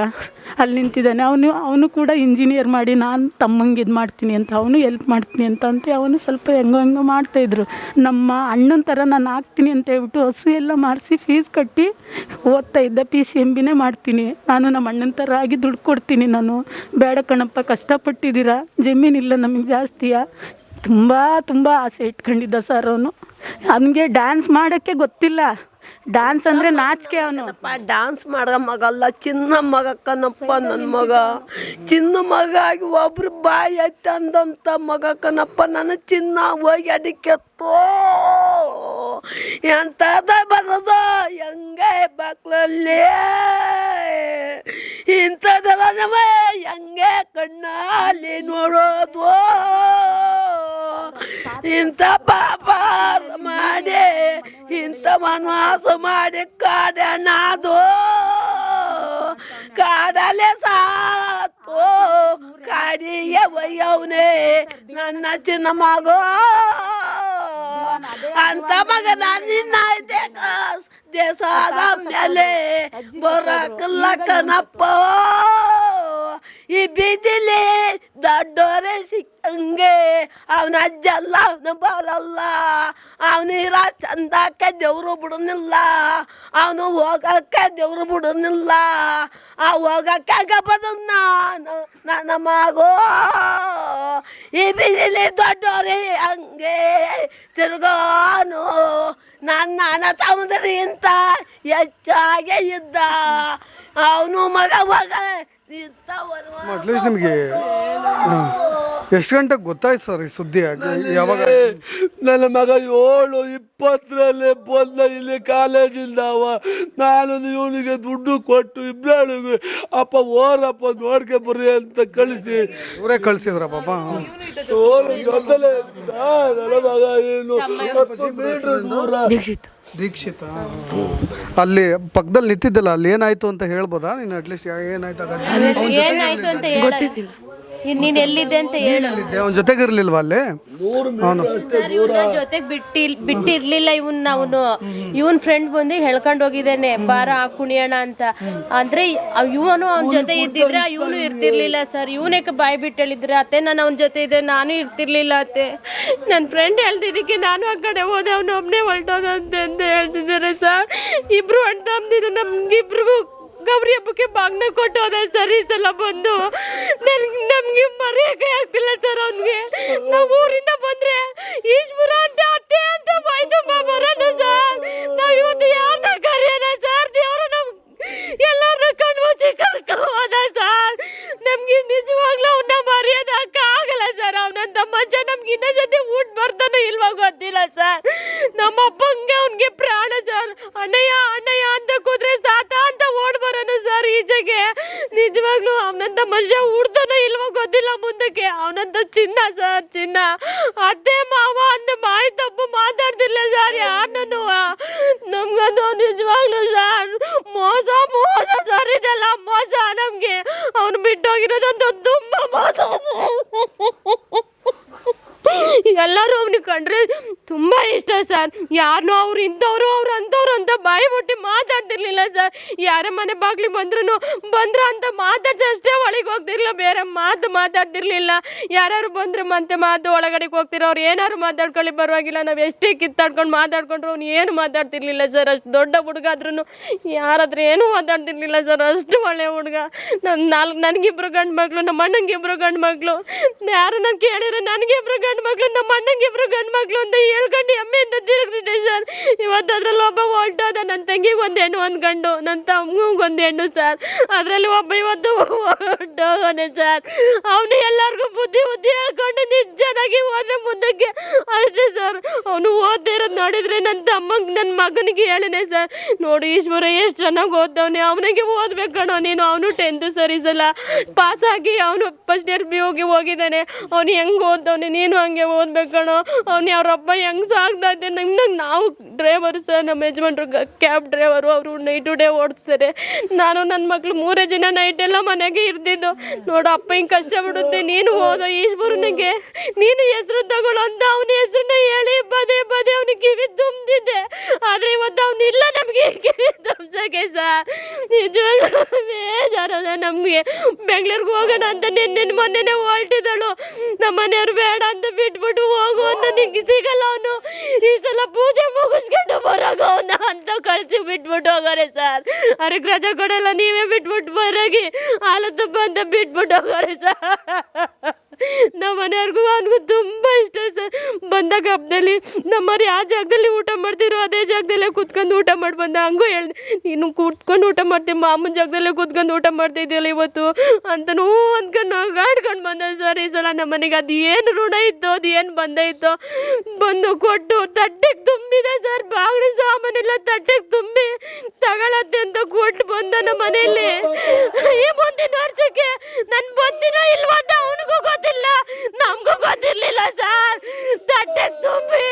ಅಲ್ಲಿ ನಿಂತಿದ್ದಾನೆ. ಅವನು ಅವನು ಕೂಡ ಇಂಜಿನಿಯರ್ ಮಾಡಿ ನಾನು ತಮ್ಮಂಗೆ ಇದು ಮಾಡ್ತೀನಿ ಅಂತ, ಅವನು ಎಲ್ಪ್ ಮಾಡ್ತೀನಿ ಅಂತ ಅಂತ ಅವನು ಸ್ವಲ್ಪ ಹೆಂಗೋ ಹೆಂಗೋ ಮಾಡ್ತಾಯಿದ್ರು ನಮ್ಮ ಅಣ್ಣನ ಥರ ನಾನು ಆಗ್ತೀನಿ ಅಂತ ಹೇಳ್ಬಿಟ್ಟು ಹಸು ಎಲ್ಲ ಮಾರಿಸಿ ಫೀಸ್ ಕಟ್ಟಿ ಓದ್ತಾ ಇದ್ದೆ ಪಿ ಸಿ ಎಂ ಬಿನೇ ಮಾಡ್ತೀನಿ. ನಾನು ನಮ್ಮ ಅಣ್ಣನ ಥರ ಆಗಿ ದುಡ್ಡು ಕೊಡ್ತೀನಿ ನಾನು. ಬೇಡ ಕಣಪ್ಪ, ಕಷ್ಟಪಟ್ಟಿದ್ದೀರಾ? ಜಮೀನಿಲ್ಲ ನಮಗೆ ಜಾಸ್ತಿಯಾ? ತುಂಬ ತುಂಬ ಆಸೆ ಇಟ್ಕೊಂಡಿದ್ದ ಸರ್ ಅವನು. ಅವನಿಗೆ ಡ್ಯಾನ್ಸ್ ಮಾಡೋಕ್ಕೆ ಗೊತ್ತಿಲ್ಲ. ಡ್ಯಾನ್ಸ್ ಅಂದ್ರೆ ನಾಚಿಕೆ ಅವನು. ಡ್ಯಾನ್ಸ್ ಮಾಡೋ ಮಗಲ್ಲ ಚಿನ್ನ ಮಗ ಕಣಪ್ಪ ನನ್ನ ಮಗ. ಚಿನ್ನ ಮಗ ಆಗಿ ಒಬ್ರು ಬಾಯಿ ಐತೆ ಅಂದಂತ ಮಗ ಕಣಪ್ಪ ನನ್ನ ಚಿನ್ನ ಹೋಗಿ ಅಡಿಕೆ ಎಂತದ ಬರೋದು ಹೆಂಗೆ ಬಾಕ್ಲಲ್ಲಿ ಇಂಥದ್ದೆಲ್ಲ ನಮ್ಮ ಹೆಂಗೆ ಕಣ್ಣಲ್ಲಿ ನೋಡೋದು? ಇಂಥ ಪಾಪ ಮಾಡಿ ಇಂಥ ಮನವಾಸ ಮಾಡಿ ಕಾಡನಾದು. ಕಾಡಲೆ ಸಾತು ಕಾಡಿಗೆ ಒಯ್ಯವನೆ ನನ್ನ ಚಿನ್ನ ಮಗೋ. ಅಂತ ಮಗ ನಿನ್ನ ಐತೆ ಕಾಸ್ ದೇಶದ ಮೇಲೆ ಬರಕಲ್ಲ ಕಣಪ್ಪ ಈ ಬೀದಿಲಿ ದೊಡ್ಡೋರೆ ಸಿಕ್ಕಂಗೆ. ಅವನ ಅಜ್ಜಲ್ಲ ಅವನ ಬಾಲಲ್ಲ ಅವನ ಇರ ಚಂದಕ್ಕೆ ದೇವರು ಬಿಡೋನಿಲ್ಲ. ಅವನು ಹೋಗಕ್ಕೆ ದೇವರು ಬಿಡೋನಿಲ್ಲ. ಆ ಹೋಗಕ್ಕೆ ಆಗಬದನ್ನ ನಾನು, ನನ್ನ ಮಗೋ. ಈ ಬೀದಿಲಿ ದೊಡ್ಡೋರೆ ಹಂಗೆ. ತಿರ್ಗೋನು ನನ್ನ ಅಣ್ಣ ತಮ್ಮದ್ರಿಂತ ಹೆಚ್ಚಾಗೆ ಇದ್ದ. ಅವನು ಮಗ ಮಗ ಅಟ್ಲೀಸ್ಟ್ ನಿಮಗೆ ಎಷ್ಟು ಗಂಟೆಗೆ ಗೊತ್ತಾಯ್ತು ಸರ್ ಈ ಸುದ್ದಿ? ಯಾವಾಗ ನನ್ನ ಮಗ ಏಳು ಇಪ್ಪತ್ತರಲ್ಲಿ ಬಂದ ಇಲ್ಲಿ ಕಾಲೇಜಿಂದ ಅವ. ನಾನು ಇವನಿಗೆ ದುಡ್ಡು ಕೊಟ್ಟು ಇಬ್ಬರು ಅಪ್ಪ ಓರಪ್ಪ ನೋಡ್ಕೆ ಬರ್ರಿ ಅಂತ ಕಳಿಸಿ. ಇವರೇ ಕಳಿಸಿದ್ರ ಪಾಪ ಓರು ನನ್ನ ಮಗ ಏನು ದೂರ. ದೀಕ್ಷಿತ. ಅಲ್ಲಿ ಪಕ್ಕದಲ್ಲಿ ನಿಂತಿದ್ದಲ್ಲ ಅಲ್ಲಿ ಏನಾಯ್ತು ಅಂತ ಹೇಳ್ಬೋದಾ? ನೀನು ಅಟ್ಲೀಸ್ಟ್ ಏನಾಯ್ತು ಹಾಗಾದ್ರೆ? ಏನಾಯ್ತು ಅಂತ ಗೊತ್ತಿಲ್ಲ ನೀನ್ ಎಲ್ಲಿದ್ದೆ ಅಂತ ಹೇಳು. ಅಲ್ಲಿದ್ದೆ ಅವನ ಜೊತೆಗಿರ್ಲಿಲ್ವಾ ಅಲ್ಲಿ? ಅವನು. ಸರ್ ಇವ್ನ ಜೊತೆಗ್ ಬಿಟ್ಟಿ ಬಿಟ್ಟಿರ್ಲಿಲ್ಲ ಇವನ್ ಅವನು. ಇವನ್ ಫ್ರೆಂಡ್ ಬಂದು ಹೇಳ್ಕೊಂಡ್ ಹೋಗಿದ್ದಾನೆ ಬಾರ ಆ ಕುಣಿಯೋಣ ಅಂತ. ಅಂದ್ರೆ ಇವನು ಅವನ ಜೊತೆ ಇದ್ದಿದ್ರೆ ಇವನು ಇರ್ತಿರ್ಲಿಲ್ಲ ಸರ್. ಇವನಕ್ಕೆ ಬಾಯಿ ಬಿಟ್ಟು ಹೇಳಿದ್ರೆ ಅತ್ತೆ ನಾನು ಅವನ ಜೊತೆ ಇದ್ರೆ ನಾನು ಇರ್ತಿರ್ಲಿಲ್ಲ ಅತ್ತೆ. ನನ್ನ ಫ್ರೆಂಡ್ ಹೇಳ್ತಿದ್ದಕ್ಕೆ ನಾನು ಆ ಕಡೆ ಹೋದೆ ಅವನು ಒಬ್ಬನೇ ಹೊರಟೋದಂತೆ ಅಂತ ಹೇಳ್ತಿದ್ದಾರೆ ಸರ್. ಇಬ್ರು ತಮ್ಮದಿರು ನಮ್ಗಿಬ್ರಿಗೂ ಗೌರಿ ಹಬ್ಬಕ್ಕೆ ಬಾಗ್ನ ಕೊಟ್ಟು ಹೋದ ಸರ್, ಈ ಸಲ ಬಂದು ನನ್ಗೆ ನಮ್ಗೆ ಮರೆಯೋಕೆ ಆಗ್ತಿಲ್ಲ ಸರ್ ಅವ್ನಿಗೆ. ನಾವು ಊರಿಂದ ಬಂದ್ರೆ ಈಶ್ವರ ಅಂತ ಅತ್ತೆ ಅಂತ ಬಾಯ್ತುಂಬ ಬರೋಣ ಸರ್. ನಾವು ಇವತ್ತು ಯಾರನ್ನ ಕರೆಯೋಣ ಸರ್? ದೇವರು ನಮ್ಗೆ ಎಲ್ಲರನ್ನ ಕಣ್ಣು ಕರ್ಕೊಂಡು ಹೋದ ಸರ್. ನಮಗೆ ನಿಜವಾಗ್ಲೂ ಅವನ್ನ ಮರೆಯೋದಕ್ಕ ಆಗಲ್ಲ ಸರ್. ಅವನ ಮಜ್ಜ ನಮ್ಗೆ ಜೊತೆ ಊಟ ಬರ್ತಾನೋ ಇಲ್ವೋ ಗೊತ್ತಿಲ್ಲ ಸರ್. ನಮ್ಮ ಅಪ್ಪಂಗೆ ಅವ್ನಿಗೆ ಪ್ರಾಣ ಸರ್. ಅಣ್ಣಯ್ಯ ಅಣ್ಣಯ್ಯ ಅಂತ ಕೂತ್ರೆ ಸಾತ ಅಂತ ಓಡ್ ಬರೋನು ಸರ್ ಈಚೆಗೆ ನಿಜವಾಗ್ಲೂ ಅವನಂತ ಮನುಷ್ಯ ಉಡ್ತಾನೋ ಇಲ್ವೋ ಗೊತ್ತಿಲ್ಲ ಮುಂದಕ್ಕೆ. ಅವನಂತ ಚಿನ್ನ ಸರ್, ಚಿನ್ನ. ಅತ್ತೆ, ಮಾವ ಅಂತ ಬಾಯಿ ತಪ್ಪು ಮಾತಾಡ್ತಿರ್ಲಿಲ್ಲ ಸರ್ ಯಾರನ್ನೂ ನಮ್ಗದು ನಿಜವಾಗ್ಲೂ ಸರ್ ಮೋಸ ಮೋಸ ಸರ್ ಇದೆಲ್ಲ ಮೋಸ ನಮ್ಗೆ ಅವನು ಬಿಟ್ಟೋಗಿರೋದಂತೂ ತುಂಬಾ ಮೋಸ ಎಲ್ಲರೂ ಅವ್ನಿಗೆ ಕಂಡ್ರೆ ತುಂಬ ಇಷ್ಟ ಸರ್. ಯಾರನ್ನೂ ಅವ್ರು ಇಂಥವ್ರು, ಅವ್ರು ಅಂಥವ್ರು ಅಂತ ಬಾಯಿ ಮಾತಾಡ್ತಿರ್ಲಿಲ್ಲ ಸರ್. ಯಾರ ಮನೆ ಬಾಗ್ಲಿಗೆ ಬಂದ್ರು ಬಂದ್ರ ಅಂತ ಮಾತಾಡ್ಸಿ ಅಷ್ಟೇ ಒಳಗೆ ಹೋಗ್ತಿರ್ಲಿಲ್ಲ, ಬೇರೆ ಮಾತು ಮಾತಾಡ್ತಿರ್ಲಿಲ್ಲ. ಯಾರು ಬಂದ್ರೆ ಮತ್ತೆ ಮಾತು ಒಳಗಡೆಗೆ ಹೋಗ್ತಿರೋ ಅವ್ರು ಏನಾದ್ರು ಮಾತಾಡ್ಕೊಳ್ಳಿ, ಪರವಾಗಿಲ್ಲ, ನಾವು ಎಷ್ಟೇ ಕಿತ್ತಾಡ್ಕೊಂಡು ಮಾತಾಡ್ಕೊಂಡ್ರು ಅವ್ನು ಏನು ಮಾತಾಡ್ತಿರ್ಲಿಲ್ಲ ಸರ್ ಅಷ್ಟು ದೊಡ್ಡ ಹುಡುಗ ಆದ್ರೂ ಯಾರಾದ್ರೂ ಏನೂ ಮಾತಾಡ್ತಿರ್ಲಿಲ್ಲ ಸರ್ ಅಷ್ಟು ಒಳ್ಳೆ ಹುಡುಗ. ನನ್ನ ನಾಲ್ಕು ನನಗಿಬ್ರು ಗಂಡು ಮಕ್ಕಳು ನಮ್ಮ ಅಣ್ಣಂಗಿಬ್ರು ಗಂಡು ಮಕ್ಕಳು ಯಾರು ನಾನು ಕೇಳಿದ್ರೆ ನನಗಿಬ್ರು ಗಂಡು ಮಕ್ಕಳು ನಮ್ಮ ಅಣ್ಣಂಗಿಬ್ರು ಗಂಡು ಮಕ್ಕಳು ಅಂತ ಹೇಳ್ಕೊಂಡು ಹೆಮ್ಮೆಯಿಂದ ತಿರುಗ್ತಿದ್ದೆ ಸರ್ ಇವತ್ತು ಅದ್ರಲ್ಲಿ ಒಬ್ಬ ಹೊಲ್ಟೋದ ನನ್ನ ತಂಗಿಗೆ ಒಂದು ಹೆಣ್ಣು, ಒಂದು ಗಂಡು ನನ್ನ ತಮ್ಮಗೊಂದು ಒಂದು ಹೆಣ್ಣು ಸರ್ ಅದರಲ್ಲಿ ಒಬ್ಬ ಇವತ್ತು ಹೊರ್ಟೋಗನೆ ಸರ್. ಅವನು ಎಲ್ಲರಿಗೂ ಬುದ್ಧಿ ಬುದ್ಧಿ ಹೇಳ್ಕೊಂಡು ನಿಜನಾಗಿ ಹೋದ್ರೆ ಮುಂದಕ್ಕೆ ಅಷ್ಟೇ ಸರ್. ಅವನು ಓದ್ದೇ ಇರೋದು ನೋಡಿದ್ರೆ ನನ್ನ ತಮ್ಮಂಗೆ ನನ್ನ ಮಗನಿಗೆ ಹೇಳಿದೆ ಸರ್. ನೋಡು ಈಶ್ವರ ಎಷ್ಟು ಚೆನ್ನಾಗಿ ಓದ್ದವನೇ. ಅವನಿಗೆ ಓದ್ಬೇಕು ಕಣೋ ನೀನು. ಅವನು ಟೆಂತ್ ಸರ್ ಈ ಸಲ. ಪಾಸ್ ಆಗಿ ಅವನು ಫಸ್ಟ್ ಇಯರ್ ಬಿ ಹೋಗಿ ಹೋಗಿದ್ದಾನೆ. ಅವನು ಹೆಂಗೆ ಓದ್ದವನೆ? ನೀನು ಹಂಗೆ ಕಣೋ. ಅವ್ನು ಅವ್ರಪ್ಪ ಹೆಂಗೆ ಸಾಕ್ತಾ ಇದ್ದೆ? ನಂಗೆ ನಾವು ಡ್ರೈವರು ಸರ್, ನಮ್ಮ ಯಜಮಾನ್ರು ಕ್ಯಾಬ್ ಡ್ರೈವರು ಅವರು ನೈಟ್ ಟು ಡೇ ಓಡಿಸ್ತಾರೆ. ನಾನು ನನ್ನ ಮಕ್ಕಳು ಮೂರೇ ಜನ ನೈಟ್ ಎಲ್ಲ ಮನೆಗೆ ಇರ್ತಿದ್ದು. ನೋಡು, ಅಪ್ಪ ಹಿಂಗೆ ಕಷ್ಟಪಡುತ್ತೆ ನೀನು ಓದೋ ಈಶ್ವರನಿಗೆ. ನೀನು ಹೆಸರು ತಗೊಳ್ಳೋ ಅಂತ ಅವನ ಹೆಸರನ್ನ ಹೇಳಿ, ಬದೇ ಬದೇ ಅವನಿಗೆ ಕಿವಿ ತುಂಬಿದ್ದೆ ಆದರೆ ಇವತ್ತು ಅವನಿಲ್ಲ ನಮಗೆ ಕಿವಿ ತುಂಬಿಸೋಕೆ ಸರ್ ನಿಜವಾಗ್ಲೂ ಬೇಜಾರದ ನಮಗೆ. ಬೆಂಗಳೂರಿಗೆ ಹೋಗೋಣ ಅಂತ ನಿನ್ನೆ ಮೊನ್ನೆನೆ ಹೊರಟಿದ್ದಳು ನಮ್ಮ ಮನೆಯವ್ರು ಬೇಡ ಅಂತ ಬಿಟ್ಬಿಟ್ಟು ಹೋಗು ಅಂತ ನಿಂಗೆ ಸಿಗಲ್ಲ ಅವನು. ಈ ಸಲ ಪೂಜೆ ಮುಗಿಸ್ಕೊಂಡು ಬರೋಗ ಅವನ ಅಂತ ಕಳಿಸಿ ಬಿಟ್ಬಿಟ್ಟು ಹೋಗೋರೆ ಸರ್ ಅವ್ರಿಗೆ ರಜೆ ಕೊಡಲ್ಲ, ನೀವೇ ಬಿಟ್ಬಿಟ್ಟು ಬರೋಗಿ ಹಾಲು ಅಂತ ಬಿಟ್ಬಿಟ್ಟು ಹೋಗೋರೆ ಸರ್ ನಮ್ಮ ಮನೆಯವ್ರಿಗೂ ಅವನಿಗೂ ತುಂಬ ಇಷ್ಟ ಸರ್. ಬಂದಾಗ ಹಬ್ಬದಲ್ಲಿ ನಮ್ಮವ್ರು ಯಾವ ಜಾಗದಲ್ಲಿ ಊಟ ಮಾಡ್ತಿರೋ ಅದೇ ಜಾಗದಲ್ಲೇ ಕೂತ್ಕೊಂಡು ಊಟ ಮಾಡಿ ಬಂದ ಹಂಗೂ ಹೇಳ್ದೆ, ನೀನು ಕೂತ್ಕೊಂಡು ಊಟ ಮಾಡ್ತೀನಿ ಮಾಮೂನ್ ಜಾಗದಲ್ಲೇ ಕೂತ್ಕೊಂಡು ಊಟ ಮಾಡ್ತಿದ್ದೀಯಲ್ಲ ಇವತ್ತು? ಅಂತನೂ ಅಂದ್ಕೊಂಡು ಆಡ್ಕೊಂಡು ಬಂದ ಸರ್. ಈ ಸಲ ನಮ್ಮ ಮನೆಗೆ ಅದು ಏನು ಋಣ ಇತ್ತು ಅದು ಏನು ಬಂದೈತೋ ಬಂದು ಕೊಟ್ಟು ತಟ್ಟೆಗೆ ತುಂಬಿದೆ ಸರ್. ಬಾಗಿಲು ಸಾಮಾನೆಲ್ಲ ತಟ್ಟೆಗೆ ತುಂಬಿ ತಗೊಳತ್ತೆ ಅಂತ ಕೊಟ್ಟು ಬಂದ ನಮ್ಮ ಮನೆಯಲ್ಲಿ. ಈ ಮುಂದಿನ ವರ್ಷಕ್ಕೆ ನನ್ ಬಂದಿರೋ ಇಲ್ವಾ ಅಂತ ಅವನಿಗೂ ಗೊತ್ತಿಲ್ಲ. ನಮಗೂ ಗೊತ್ತಿರ್ಲಿಲ್ಲ ಸರ್. ತಟ್ಟೆಗೆ ತುಂಬಿ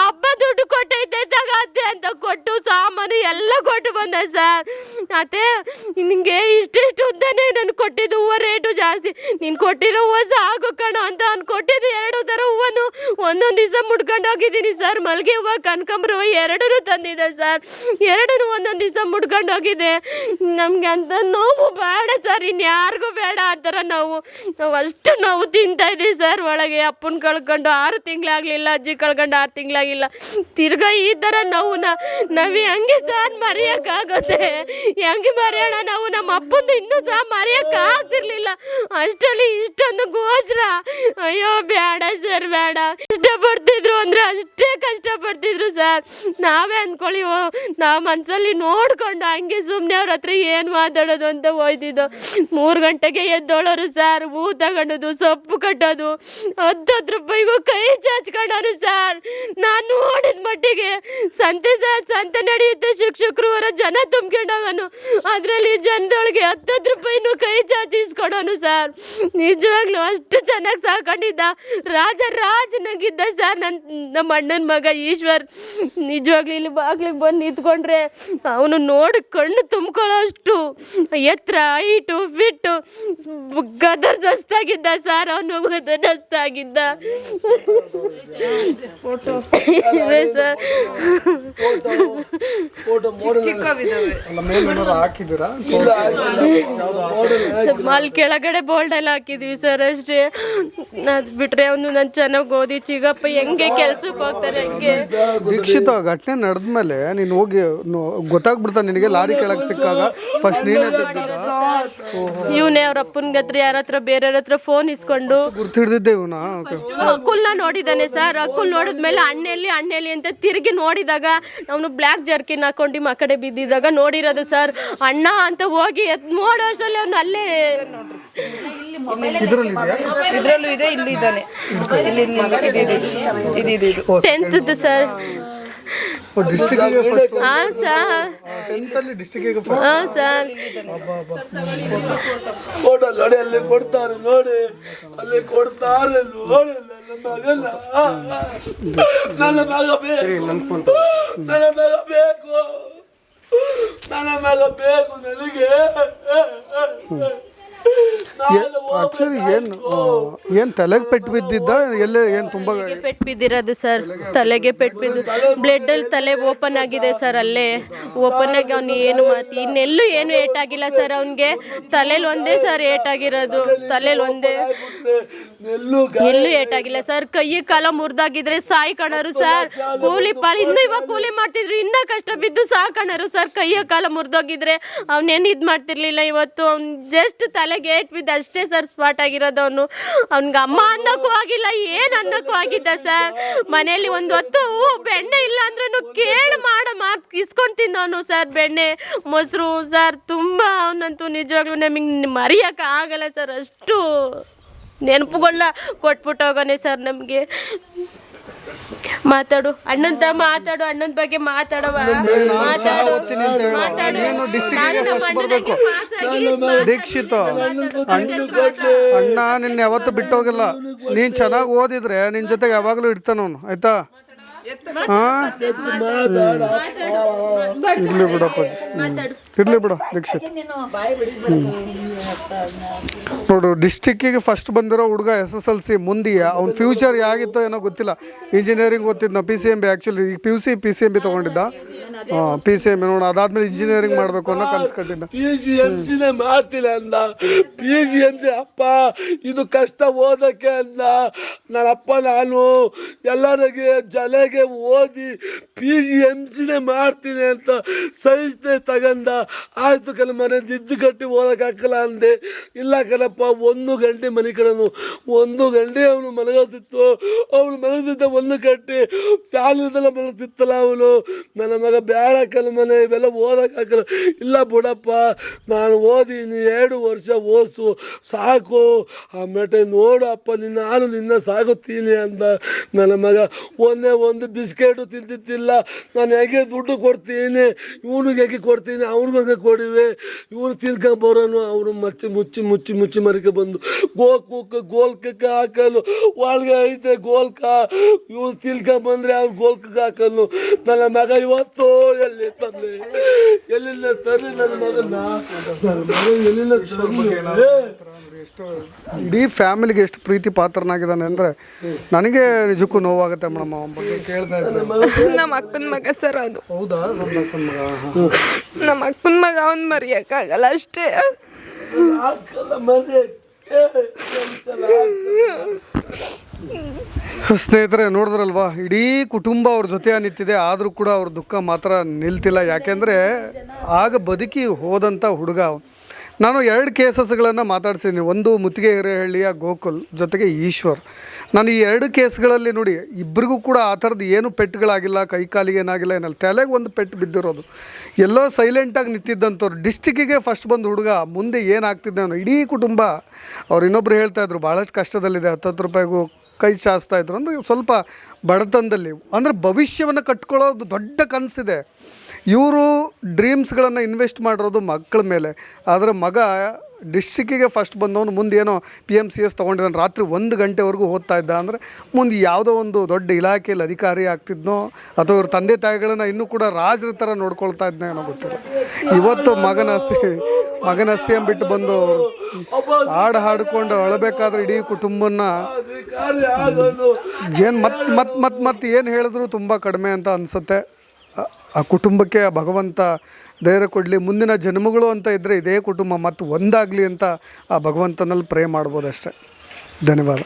ಹಬ್ಬ ದುಡ್ಡು ಕೊಟ್ಟೈತೆ ತಗತ್ತೆ ಅಂತ ಕೊಟ್ಟು ಸಾಮಾನು ಎಲ್ಲ ಕೊಟ್ಟು ಬಂದೆ ಸರ್. ಅತ್ತೆ, ನಿನಗೆ ಇಷ್ಟಿಷ್ಟು ಉದ್ದನೇ ನಾನು ಕೊಟ್ಟಿದ್ದು ಹೂವು ರೇಟು ಜಾಸ್ತಿ. ನೀನು ಕೊಟ್ಟಿರೋ ಹೂವು ಸಾಕು ಕಣೋ ಅಂತ ನಾನು ಕೊಟ್ಟಿದ್ದು ಎರಡು ಥರ ಹೂವನ್ನು ಒಂದೊಂದು ದಿವಸ ಮುಡ್ಕೊಂಡು ಹೋಗಿದ್ದೀನಿ ಸರ್. ಮಲ್ಲಿಗೆ ಹೂವು, ಕನಕಾಂಬ್ರ ಹೂವು ಎರಡನ್ನೂ ತಂದಿದೆ ಸರ್. ಎರಡನ್ನು ಒಂದೊಂದು ದಿವಸ ಮುಡ್ಕೊಂಡು ಹೋಗಿದೆ. ನಮಗೆ ಅಂತ ನೋವು ಬೇಡ ಸರ್. ಇನ್ಯಾರಿಗೂ ಬೇಡ ಆ ಥರ ನಾವು. ನಾವು ಅಷ್ಟು ನೋವು ತಿಂತಾ ಇದ್ದೀವಿ ಸರ್ ಒಳಗೆ. ಅಪ್ಪನ ಕಳ್ಕೊಂಡು ಆರು ತಿಂಗಳಾಗಲಿಲ್ಲ, ಅಜ್ಜಿ ಕಳ್ಕೊಂಡು ಆರು ತಿಂಗಳಾಗಿಲ್ಲ. ತಿರ್ಗಾ ಈ ಥರ ನೋವನ್ನ ನಾವು ಹೆಂಗೆ ಸರ್ ಮರೆಯೋಕ್ಕಾಗುತ್ತೆ. ಹೆಂಗೆ ಮರೆಯೋಣ ನಾವು? ನಮ್ಮ ಅಪ್ಪಂದು ಇನ್ನೂ ಸಹ ಮರೆಯೋಕ್ಕಾಗ್ತಿರ್ಲಿಲ್ಲ. ಅಷ್ಟರಲ್ಲಿ ಇಷ್ಟೊಂದು ಗೋಚರ ಅಯ್ಯೋ ಬೇಡ ಸರ್ ಬೇಡ ಇಷ್ಟಪಡ್ತಿದ್ರು ಅಂದರೆ ಅಷ್ಟೇ ಕಷ್ಟಪಡ್ತಿದ್ರು ಸರ್. ನಾವೇ ಅಂದ್ಕೊಳ್ಳಿ ನಾವು ಮನಸ್ಸಲ್ಲಿ ನೋಡ್ಕೊಂಡು ಹಂಗೆ ಸುಮ್ಮನೆ ಅವ್ರ ಹತ್ರ ಏನು ಮಾತಾಡೋದು ಅಂತ ಹೋಯ್ತಿದ್ದು ಮೂರು ಗಂಟೆಗೆ ಎದ್ದೋಳೋರು ಸರ್ ಹೂ ತಗೊಂಡೋದು ಸೊಪ್ಪು ಕಟ್ಟೋದು ಹತ್ತತ್ತು ರೂಪಾಯಿಗೂ ಕೈ ಚಾಚ್ಕೊಂಡವನು ಸರ್ ನಾನು ನೋಡಿದ ಮಟ್ಟಿಗೆ ಸಂತೆ ಸರ್ ಸಂತೆ ನಡೆಯುತ್ತೆ ಶಿಕ್ಷಕರು, ಅವರ ಜನ ತುಂಬ್ಕೊಂಡೋಗೋನು. ಅದರಲ್ಲಿ ಜನದೊಳಗೆ ಹತ್ತತ್ತು ರೂಪಾಯಿನೂ ಕೈ ಚಾಚಿಸ್ಕೊಡೋನು ಸರ್ ನಿಜವಾಗ್ಲೂ ಅಷ್ಟು ಚೆನ್ನಾಗಿ ಸಾಕೊಂಡಿದ್ದ. ರಾಜ ರಾಜನಾಗಿದ್ದ ಸರ್ ನನ್ನ ನಮ್ಮ ಅಣ್ಣನ ಮಗ ಈಶ್ವರ್. ನಿಜವಾಗ್ಲೂ ಇಲ್ಲಿ ಬಾಗ್ಲಿಗೆ ಬಂದು ನಿಂತ್ಕೊಂಡ್ರೆ ಅವನು ನೋಡಿ ಕಣ್ಣು ತುಂಬ್ಕೊಳ್ಳೋ ಅಷ್ಟು ಎತ್ತರ, ಹೈಟು, ಫಿಟ್ಟು, ಗದರ್ದಸ್ತಾಗಿದ್ದ ಸರ್ ಅವನು ಫೋಟೋ ಅಲ್ಲ ಕೆಳಗಡೆ ಬೋಲ್ಡ್ ಎಲ್ಲ ಹಾಕಿದ್ವಿ ಸರ್ ಅಷ್ಟೇ. ಅದು ಬಿಟ್ರೆ ಅವನು ನನ್ ಚೆನ್ನಾಗಿ ಓದಿ ಚಿಗಪ್ಪ ಹೆಂಗೆ ಕೆಲ್ಸಕ್ಕೆ ಹೋಗ್ತಾರೆ ಹಂಗೆ. ದೀಕ್ಷಿತ ಘಟನೆ ನಡೆದ್ಮೇಲೆ ನೀನು ಹೋಗಿ ಗೊತ್ತಾಗ್ಬಿಡ್ತಾ ನಿನಗೆ ಲಾರಿ ಕೆಳಗೆ ಸಿಕ್ಕಾಗ? ಫಸ್ಟ್ ನೀನೇ ತೆಗ್ದಿದ್ದ? ಇವನೇ ಅವ್ರ ಅಪ್ಪನ ಹತ್ರ ಯಾರ ಹತ್ರ ಬೇರೆಯವ್ರ ಹತ್ರ ಫೋನ್ ಇಸ್ಕೊಂಡು ಇವನ ಅಕ್ಕುಲ್ನ ನೋಡಿದ್ದಾನೆ ಸರ್ ಅಕ್ಕುಲ್ ನೋಡಿದ್ಮೇಲೆ ಅಣ್ಣೆಲ್ಲಿ ಅಣ್ಣೆಲ್ಲಿ ಅಂತ ತಿರುಗಿ ನೋಡಿದಾಗ ಅವನು ಬ್ಲ್ಯಾಕ್ ಜರ್ಕಿನ್ ಹಾಕೊಂಡು ಆ ಕಡೆ ಬಿದ್ದಿದ್ದಾಗ ನೋಡಿರೋದು ಸರ್ ಅಣ್ಣ ಅಂತ ಹೋಗಿ ಎತ್ ನೋಡೋ ಅಷ್ಟರಲ್ಲಿ ಅವ್ನು ಅಲ್ಲೇ ಇದ್ರಲ್ಲಿ ಇದೆ ಇಲ್ಲಿ ಇದ್ದಾನೆ ಇಲ್ಲಿ ಇಲ್ಲಿ ಇದು ಇದು ಇದು ಇದು ಇದು ಟೆಂತ್ದು ಸರ್ ಹಾಂ ಸರ್ ಹಾಂ ಸರ್ ಫೋಟೋ ನೋಡಿ ಅಲ್ಲಿ ಕೊಡ್ತಾರೆ ನೋಡಿ. ಅಲ್ಲಿ ಕೊಡ್ತಾರೆ ನೋಡಿ. ನನ್ನ ಮಗ ಬೇಕು. ನನ್ನ ಮಗ ಬೇಕು. ನನ್ನ ಮಗ ಬೇಕು. ನನಗೆ. ನಾನು ಆಕ್ಚುಲಿ ಏನು ಏನು ತಲೆಗೆ ಪೆಟ್ಟು ಬಿದ್ದಿದ್ದ? ಎಲ್ಲ ಏನು ತುಂಬ ಪೆಟ್ಟು ಬಿದ್ದಿರೋದು ಸರ್. ತಲೆಗೆ ಪೆಟ್ಟು ಬಿದ್ದು ಬ್ಲಡ್ಡಲ್ಲಿ ತಲೆ ಓಪನ್ ಆಗಿದೆ ಸರ್ ಅಲ್ಲೇ. ಓಪನ್ ಆಗಿ ಅವ್ನು ಏನು ಮಾತು ಇನ್ನೆಲ್ಲೂ ಏನು ಏಟಾಗಿಲ್ಲ ಸರ್ ಅವನಿಗೆ. ತಲೆಯಲ್ಲಿ ಒಂದೇ ಸರ್ ಏಟಾಗಿರೋದು ತಲೆಲಿ ಒಂದೇ. ಎಲ್ಲೂ ಏಟ್ ಆಗಿಲ್ಲ ಸರ್. ಕೈ ಕಾಲ ಮುರಿದಾಗಿದ್ರೆ ಸಾಯಿ ಕಣರು ಸರ್. ಕೂಲಿ ಪಾಲ್ ಇನ್ನೂ ಇವಾಗ ಕೂಲಿ ಮಾಡ್ತಿದ್ರು ಇನ್ನೂ ಕಷ್ಟ ಬಿದ್ದು ಸಾಕಣರು ಸರ್. ಕೈಯ ಕಾಲ ಮುರಿದೋಗಿದ್ರೆ ಅವನೇನು ಇದು ಮಾಡ್ತಿರ್ಲಿಲ್ಲ ಇವತ್ತು. ಅವ್ನು ಜಸ್ಟ್ ತಲೆಗೆ ಏಟ್ ಬಿದ್ದು ಅಷ್ಟೇ ಸರ್ ಸ್ಪಾಟ್ ಆಗಿರೋದು ಅವನು. ಅವ್ನಿಗೆ ಅಮ್ಮ ಅನ್ನೋಕ್ಕೂ ಆಗಿಲ್ಲ, ಏನು ಅನ್ನೋಕ್ಕೂ ಆಗಿದ್ದ ಸರ್? ಮನೆಯಲ್ಲಿ ಒಂದು ಹೊತ್ತು ಬೆಣ್ಣೆ ಇಲ್ಲ ಅಂದ್ರೂ ಕೇಳಿ ಮಾಡೋ, ಮಾತು ಇಸ್ಕೊಂಡು ತಿನ್ನೋನು ಸರ್ ಬೆಣ್ಣೆ. ಮೊಸರು ಸರ್ ತುಂಬ ಅವನಂತೂ ನಿಜವಾಗ್ಲೂ ನಮಗೆ ಮರೆಯೋಕೆ ಆಗಲ್ಲ ಸರ್ ಅಷ್ಟು ನೆನಪುಗಳನ್ನ ಕೊಟ್ಬಿಟ್ಟು ಹೋಗೋನೆ ಸರ್ ನಮಗೆ. ಮಾತಾಡು. ಅಣ್ಣಂತ ಮಾತಾಡು. ಅಣ್ಣನ ಬಗ್ಗೆ ಮಾತಾಡವ. ಮಾತಾಡು. ದೀಕ್ಷಿತ. ಅಣ್ಣ ನಿನ್ನ ಯಾವತ್ತೂ ಬಿಟ್ಟೋಗಿಲ್ಲ ನೀನ್ ಚೆನ್ನಾಗಿ ಓದಿದ್ರೆ ನಿನ್ ಜೊತೆಗೆ ಯಾವಾಗಲೂ ಇರ್ತಾನ ಅವನು. ಆಯ್ತಾ? ಇರ್ಲಿ ಬಿಡಪ್ಪ ಇರ್ಲಿ ಬಿಡ ದೀಕ್ಷಿತ್. ನೋಡು ಡಿಸ್ಟಿಕ್ಕಿಗೆ ಫಸ್ಟ್ ಬಂದಿರೋ ಹುಡುಗ ಎಸ್ ಎಸ್ ಎಲ್ ಸಿ ಮುಂದೆ ಅವ್ನ ಫ್ಯೂಚರ್ ಹೇಗಿತ್ತೋ ಏನೋ ಗೊತ್ತಿಲ್ಲ. Engineering ಓದ್ತಿದ್ನ P C M B actually ಈಗ P U C P C M B ತೊಗೊಂಡಿದ್ದ. ಪಿ ಸಿ ಎಂ ನೋಡ ಅದಾದ್ಮೇಲೆ ಇಂಜಿನಿಯರಿಂಗ್ ಮಾಡಬೇಕು ಅನ್ನೋ ಕನಸು ಕಟ್ಟಿದ್ದ ಪಿ ಜಿ ಎಂ ಸಿನೇ ಮಾಡ್ತಿಲ್ಲ ಅಂದ. ಪಿ ಜಿ ಎಂ ಸಿ ಅಪ್ಪ ಇದು ಕಷ್ಟ ಓದಕ್ಕೆ ಅಂದ. ನನ್ನ ಅಪ್ಪ ನಾನು ಎಲ್ಲರಿಗೆ ಜಲೆಗೆ ಓದಿ ಪಿ ಜಿ ಎಂ ಸಿನೇ ಮಾಡ್ತೀನಿ ಅಂತ ಸಹಿಸ್ದೆ ತಗಂದ. ಆಯಿತು ಕಲ ಮನೆ ಜಿದ್ದು ಕಟ್ಟಿ ಓದಕ್ಕಾಗಲ್ಲ ಅಂದೆ. ಇಲ್ಲ ಕಣಪ್ಪ ಒಂದು ಗಂಟೆ ಮನೆ ಕಡೆನು. ಒಂದು ಗಂಟೆ ಅವನು ಮಲಗೋದಿತ್ತು ಅವನು ಮಲಗದಿದ್ದ ಒಂದು ಗಂಟೆ ಫ್ಯಾಲಿದೆಲ್ಲ ಮಲಗುತ್ತಿತ್ತಲ್ಲ ಅವನು. ನನ್ನ ಮಗ ಬೇಡ ಕಲ್ಮನೆ ಇವೆಲ್ಲ ಓದೋಕ್ಕಾಗಲ್ಲ. ಇಲ್ಲ ಬಿಡಪ್ಪ, ನಾನು ಓದಿ ನೀ ಎರಡು ವರ್ಷ ಓದಿಸು, ಸಾಕು. ಆಮೇಲೆ ನೋಡು ಅಪ್ಪ ನಿನ್ನ ನಾನು ನಿನ್ನ ಸಾಗುತ್ತೀನಿ ಅಂತ ನನ್ನ ಮಗ ಒಂದೇ ಒಂದು ಬಿಸ್ಕೆಟು ತಿಂತಿದ್ದಿಲ್ಲ ನಾನು ಹೇಗೆ ದುಡ್ಡು ಕೊಡ್ತೀನಿ? ಇವನಿಗೆ ಹೇಗೆ ಕೊಡ್ತೀನಿ? ಅವ್ರಿಗೆ ಕೊಡಿವೆ? ಇವನು ತಿನ್ಕೊಂಬರೋನು ಅವರು ಮಚ್ಚಿ, ಮುಚ್ಚಿ ಮುಚ್ಚಿ ಮುಚ್ಚಿ ಮರಿಕೆ ಬಂದು ಗೋಲ್ಕಕ್ಕೆ ಗೋಲ್ಕಕ್ಕೆ ಹಾಕಲು. ಒಳಗೆ ಐತೆ ಗೋಲ್ಕ. ಇವನು ತಿಳ್ಕೊಂಬಂದ್ರೆ ಅವ್ರು ಗೋಲ್ಕಕ್ಕೆ ಹಾಕಲು. ನನ್ನ ಮಗ ಇವತ್ತು ಎಲ್ಲಿ ತರಲಿ ಎಲ್ಲಿಂದ ತರಲಿ ನನ್ನ ಮಗನ ನನ್ನ ಮಗ ಎಲ್ಲಿಂದ ತರಲಿ? ಎಷ್ಟು ಇಡೀ ಫ್ಯಾಮಿಲಿಗೆ ಎಷ್ಟು ಪ್ರೀತಿ ಪಾತ್ರನಾಗಿದ್ದಾನೆ ಅಂದ್ರೆ ನನಗೆ ನಿಜಕ್ಕೂ ನೋವಾಗುತ್ತೆ ಮೇಡಮ್ ಅವನ ಬಗ್ಗೆ ಕೇಳ್ತಾ ಇದ್ದೆ ನಮ್ಮ ಅಕ್ಕನ ಮಗ ಸರ್ ಅದು. ಹೌದಾ? ನಮ್ಮ ಅಕ್ಕನ ಮಗ ಹಾ. ನಮ್ಮ ಅಕ್ಕನ ಮಗ ಅವ್ನು ಮರೆಯೋಕ್ಕಾಗಲ್ಲ ಅಷ್ಟೇ. ಹಾಕಲ್ಲ ಮನೆ. ಸ್ನೇಹಿತರೆ, ನೋಡಿದ್ರಲ್ವಾ? ಇಡೀ ಕುಟುಂಬ ಅವ್ರ ಜೊತೆ ನಿಂತಿದೆ. ಆದರೂ ಕೂಡ ಅವ್ರ ದುಃಖ ಮಾತ್ರ ನಿಲ್ತಿಲ್ಲ. ಯಾಕೆಂದರೆ ಆಗ ಬದುಕಿ ಹೋದಂಥ ಹುಡುಗ. ನಾನು ಎರಡು ಕೇಸಸ್ಗಳನ್ನು ಮಾತಾಡ್ಸಿದ್ದೀನಿ. ಒಂದು ಮುತ್ತಿಗೆ ಹಿರೇಹಳ್ಳಿಯ ಗೋಕುಲ್, ಜೊತೆಗೆ ಈಶ್ವರ್. ನಾನು ಈ ಎರಡು ಕೇಸ್ಗಳಲ್ಲಿ ನೋಡಿ ಇಬ್ಬರಿಗೂ ಕೂಡ ಆ ಥರದ್ದು ಏನು ಪೆಟ್ಟುಗಳಾಗಿಲ್ಲ ಕೈ ಕಾಲಿಗೆ ಏನಾಗಿಲ್ಲ, ಏನಲ್ಲ. ತಲೆಗೆ ಒಂದು ಪೆಟ್ಟು ಬಿದ್ದಿರೋದು. ಎಲ್ಲೋ ಸೈಲೆಂಟಾಗಿ ನಿಂತಿದ್ದಂಥವ್ರು. ಡಿಸ್ಟಿಕ್ಕಿಗೆ ಫಸ್ಟ್ ಬಂದು ಹುಡುಗ, ಮುಂದೆ ಏನಾಗ್ತಿದ್ದೆ ಅನ್ನೋ ಇಡೀ ಕುಟುಂಬ, ಅವ್ರು ಇನ್ನೊಬ್ರು ಹೇಳ್ತಾಯಿದ್ರು ಭಾಳಷ್ಟು ಕಷ್ಟದಲ್ಲಿದೆ, ಹತ್ತತ್ತು ರೂಪಾಯಿಗೂ ಕೈ ಚಾಸ್ತಾ ಇದ್ರು. ಅಂದರೆ ಸ್ವಲ್ಪ ಬಡತನದಲ್ಲಿ. ಅಂದರೆ ಭವಿಷ್ಯವನ್ನು ಕಟ್ಕೊಳ್ಳೋದು ದೊಡ್ಡ ಕನಸಿದೆ. ಇವರು ಡ್ರೀಮ್ಸ್ಗಳನ್ನು ಇನ್ವೆಸ್ಟ್ ಮಾಡಿರೋದು ಮಕ್ಕಳ ಮೇಲೆ. ಆದರೆ ಮಗ ಡಿಸ್ಟಿಕ್ಕಿಗೆ ಫಸ್ಟ್ ಬಂದವನು ಮುಂದೆ ಏನೋ ಪಿ ಎಂ ಸಿ ಎಸ್ ತೊಗೊಂಡಿದ್ದಾನೆ, ರಾತ್ರಿ ಒಂದು ಗಂಟೆವರೆಗೂ ಓದ್ತಾ ಇದ್ದ ಅಂದರೆ ಮುಂದೆ ಯಾವುದೋ ಒಂದು ದೊಡ್ಡ ಇಲಾಖೆಯಲ್ಲಿ ಅಧಿಕಾರಿ ಆಗ್ತಿದ್ನೋ ಅಥವಾ ಇವ್ರ ತಂದೆ ತಾಯಿಗಳನ್ನ ಇನ್ನೂ ಕೂಡ ರಾಜರ ಥರ ನೋಡ್ಕೊಳ್ತಾ ಇದ್ನೋ ಏನೋ ಗೊತ್ತಿಲ್ಲ. ಇವತ್ತು ಮಗನ ಅಸ್ತಿ ಮಗನ ಅಸ್ತಿ ಅಂದ್ಬಿಟ್ಟು ಬಂದು ಹಾಡು ಹಾಡ್ಕೊಂಡು ಅಳಬೇಕಾದ್ರೆ ಇಡೀ ಕುಟುಂಬನ ಏನು ಮತ್ತೆ ಮತ್ತೆ ಮತ್ತೆ ಮತ್ತೆ ಏನು ಹೇಳಿದ್ರು ತುಂಬ ಕಡಿಮೆ ಅಂತ ಅನಿಸುತ್ತೆ. ಆ ಕುಟುಂಬಕ್ಕೆ ಭಗವಂತ ಧೈರ್ಯ ಕೊಡಲಿ. ಮುಂದಿನ ಜನ್ಮಗಳು ಅಂತ ಇದ್ದರೆ ಇದೇ ಕುಟುಂಬ ಮತ್ತು ಒಂದಾಗಲಿ ಅಂತ ಆ ಭಗವಂತನಲ್ಲಿ ಪ್ರೇ ಮಾಡ್ಬೋದಷ್ಟೇ. ಧನ್ಯವಾದ.